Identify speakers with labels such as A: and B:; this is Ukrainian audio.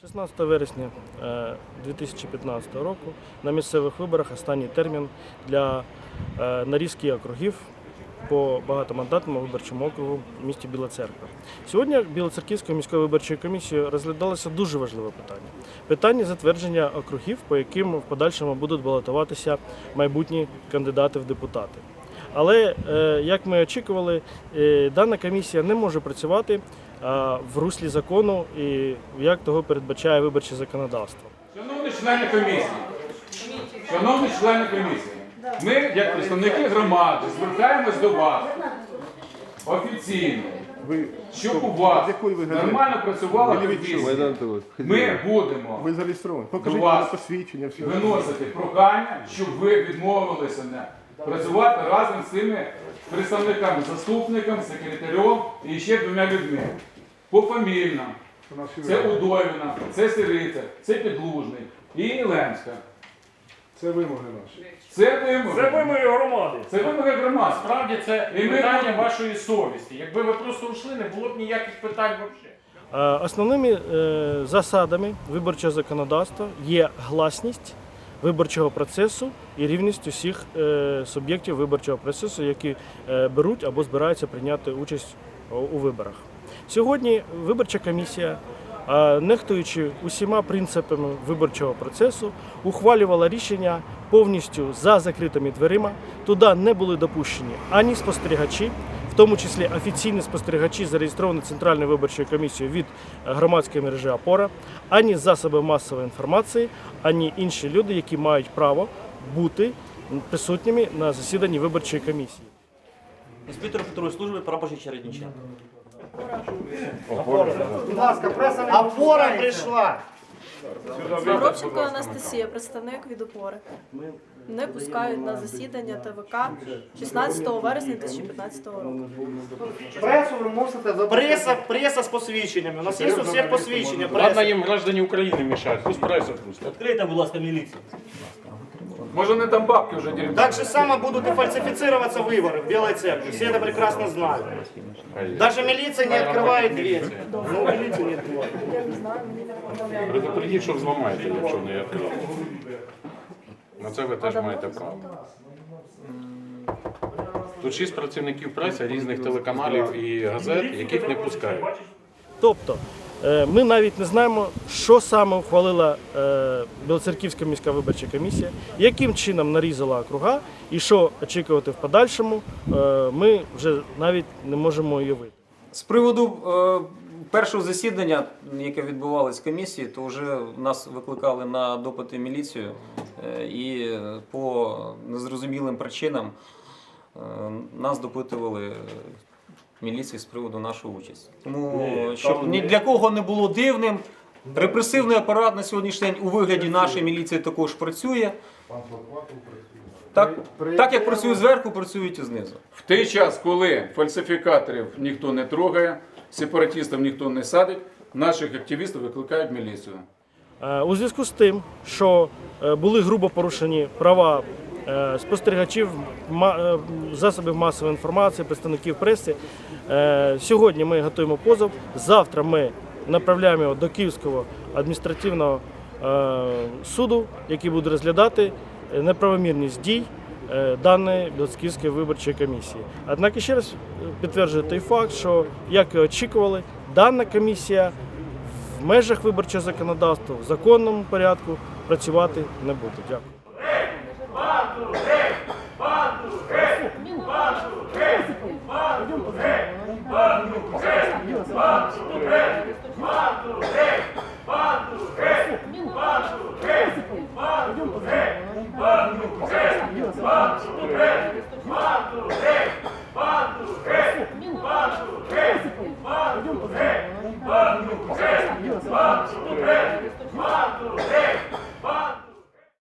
A: 16 вересня е, 2015 року на місцевих виборах останній термін для е, нарізки округів по багатомандатному виборчому округу в місті Біла Церква. Сьогодні Білоцерківською міською виборчою комісією розглядалося дуже важливе питання: питання затвердження округів, по яким в подальшому будуть балотуватися майбутні кандидати в депутати. Але е, як ми очікували, е, дана комісія не може працювати в руслі закону і як того передбачає виборче законодавство.
B: Шановні члени комісії, шановні члени комісії, ми, як представники громади, звертаємось до вас офіційно,
C: Ви
B: щоб у вас
C: ви
B: нормально працювала комісія. Ми будемо
C: Ви зареєстровані. Покажіть
B: вас
C: посвідчення. Все.
B: виносити прохання, щоб ви відмовилися не працювати разом з цими представниками, заступником, секретарем і ще двома людьми. Пофамільно. Це Удовіна, це Сириця, це Підлужний і Лемська.
C: Це вимоги наші.
B: Це вимоги.
D: Це вимоги громади.
B: Це вимоги громади.
D: Насправді це
B: І ми
D: питання
B: будемо-
D: вашої совісті. Якби ви просто ушли, не було б ніяких питань взагалі.
A: Е, Основними е, засадами виборчого законодавства є гласність виборчого процесу і рівність усіх е, суб'єктів виборчого процесу, які е, беруть або збираються прийняти участь у- виборах. Сьогодні виборча комісія, е, нехтуючи усіма принципами виборчого процесу, ухвалювала рішення повністю за закритими дверима. Туди не були допущені ані спостерігачі, тому числі офіційні спостерігачі, зареєстровані Центральною виборчою комісією від е, громадської мережі Опора, ані засоби масової інформації, ані інші люди, які мають право бути присутніми на засіданні виборчої комісії.
E: Інспектор второї служби прапорщик Чередниченко.
F: Опора прийшла.
G: Горобченко Анастасія, представник від опори. Не пускають на засідання ТВК 16 вересня 2015 року.
F: Пресу ви мусите забрати. Преса, преса з посвідченнями. У нас є у всіх посвідчення.
D: Ладно,
F: Преса.
D: їм граждані України мішають, пусть преса пустять.
E: Відкрийте, будь ласка, міліцію.
B: Може не там бабки вже дерев'яні.
F: Так же само будут и фальсифицироваться выборы в Белой Церкви. Все это прекрасно знают. Даже милиция не открывает дверь. Ну, милиция не открывает.
D: Предупредіть, що зламаєте, якщо не відкрили. На це ви теж маєте право. Тут шість працівників преси різних телеканалів і газет, яких не пускають.
A: Тобто е, ми навіть не знаємо, що саме ухвалила е, Білоцерківська міська виборча комісія, яким чином нарізала округа і що очікувати в подальшому, е, ми вже навіть не можемо уявити.
H: З приводу першого засідання, яке відбувалось в комісії, то вже нас викликали на допити міліцію і по незрозумілим причинам нас допитували міліції з приводу нашої участі. Тому щоб ні для кого не було дивним, репресивний апарат на сьогоднішній день у вигляді нашої міліції також працює. Так, так як працює зверху, працюють і знизу.
B: В той час, коли фальсифікаторів ніхто не трогає, сепаратистів ніхто не садить, наших активістів викликають міліцію.
A: Е, У зв'язку з тим, що е, були грубо порушені права спостерігачів, ма- е, засобів масової інформації, представників преси, е, сьогодні ми готуємо позов. Завтра ми направляємо його до Київського адміністративного е, суду, який буде розглядати е, неправомірність дій е, даної Білоцерківської виборчої комісії. Однак ще раз е, підтверджую той факт, що як і очікували, дана комісія в межах виборчого законодавства в законному порядку працювати не буде. Дякую.